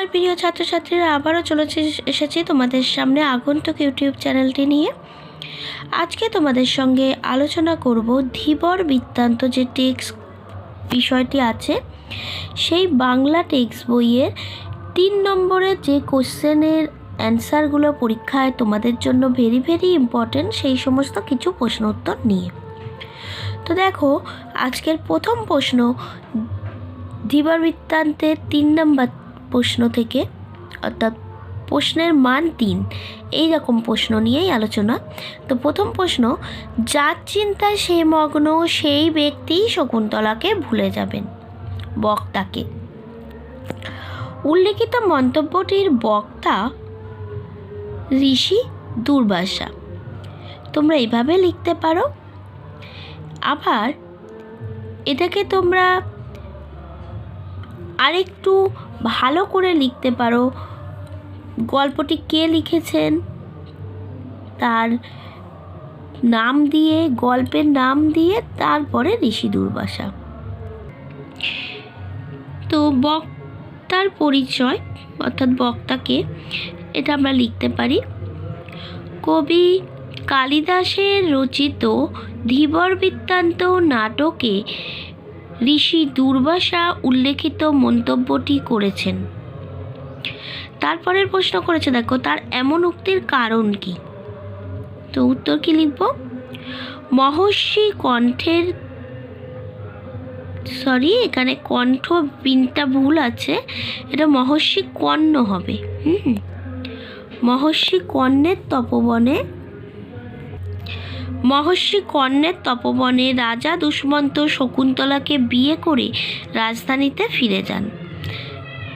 নমস্কার প্রিয় ছাত্রছাত্রীরা, আবারও চলেছে এসেছি তোমাদের সামনে আগন্তুক ইউটিউব চ্যানেলটি নিয়ে। আজকে তোমাদের সঙ্গে আলোচনা করব ধীবর বৃত্তান্ত যে টেক্সট বিষয়টি আছে, সেই বাংলা টেক্সট বইয়ের তিন নম্বরের যে কোশ্চেনের অ্যান্সারগুলো পরীক্ষায় তোমাদের জন্য ভেরি ভেরি ইম্পর্ট্যান্ট সেই সমস্ত কিছু প্রশ্ন উত্তর নিয়ে। তো দেখো, আজকের প্রথম প্রশ্ন, ধীবর বৃত্তান্তের তিন নম্বর প্রশ্ন থেকে, অর্থাৎ প্রশ্নের মান তিন। এই রকম প্রশ্ন নিয়েই আলোচনা। তো প্রথম প্রশ্ন, যার চিন্তায় সে মগ্ন সেই ব্যক্তি শকুন্তলাকে ভুলে যাবেন, বক্তাকে। উল্লেখিত মন্তব্যটির বক্তা ঋষি দুর্বাসা। তোমরা এভাবে লিখতে পারো। আবার এটাকে তোমরা আরেকটু ভালো করে লিখতে পারো। গল্পটি কে লিখেছেন? তার নাম দিয়ে, গল্পের নাম দিয়ে, তারপরে ঋষি দুর্বাসা। তো বক্তার পরিচয়, অর্থাৎ বক্তাকে, এটা আমরা লিখতে পারি। কবি কালিদাসের রচিত ধীবর বৃত্তান্ত নাটকে ঋষি দুর্বাসা উল্লেখিত মন্তব্যটি করেছেন। তারপরের প্রশ্ন করেছে, দেখো, তার এমন উক্তির কারণ কি? তো উত্তর কি লিখব? মহর্ষি কণ্ঠের, সরি, এখানে কণ্ঠ পিনটা ভুল আছে, এটা মহর্ষি কর্ণ হবে। হুম, মহর্ষি কর্ণের তপবনে মহর্ষি কর্ণের তপবনে রাজা দুষ্মন্ত শকুন্তলাকে বিয়ে করে রাজধানীতে ফিরে যান।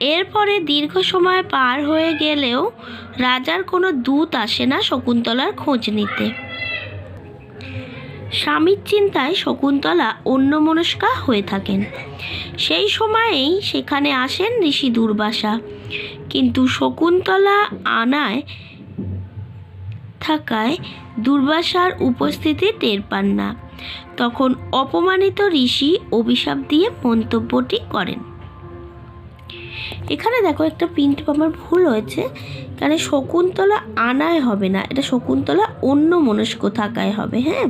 এরপরে দীর্ঘ সময় পার হয়ে গেলেও রাজার কোনো দূত আসে না শকুন্তলার খোঁজ নিতে। স্বামীর চিন্তায় শকুন্তলা অন্যমনস্কা হয়ে থাকেন। সেই সময়েই সেখানে আসেন ঋষি দুর্বাসা। কিন্তু শকুন্তলা আনায় থাকায় দুর্বাসার উপস্থিতি টের পান না। তখন অপমানিত ঋষি অভিশাপ দিয়ে মন্তব্যটি করেন। এখানে দেখো একটা প্রিন্ট আমার ভুল হয়েছে। এখানে শকুন্তলা আনায় হবে না, এটা শকুন্তলা অন্য মনস্ক থাকায় হবে হ্যাঁ?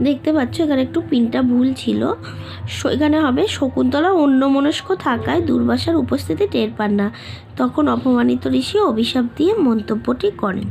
দেখতে পাচ্ছ, এখানে একটু পিনটা ভুল ছিল। এখানে হবে শকুন্তলা অন্যমনস্ক থাকায় দুর্বাসার উপস্থিতি টের পান না। তখন অপমানিত ঋষি অভিশাপ দিয়ে মন্তব্যটি করেন।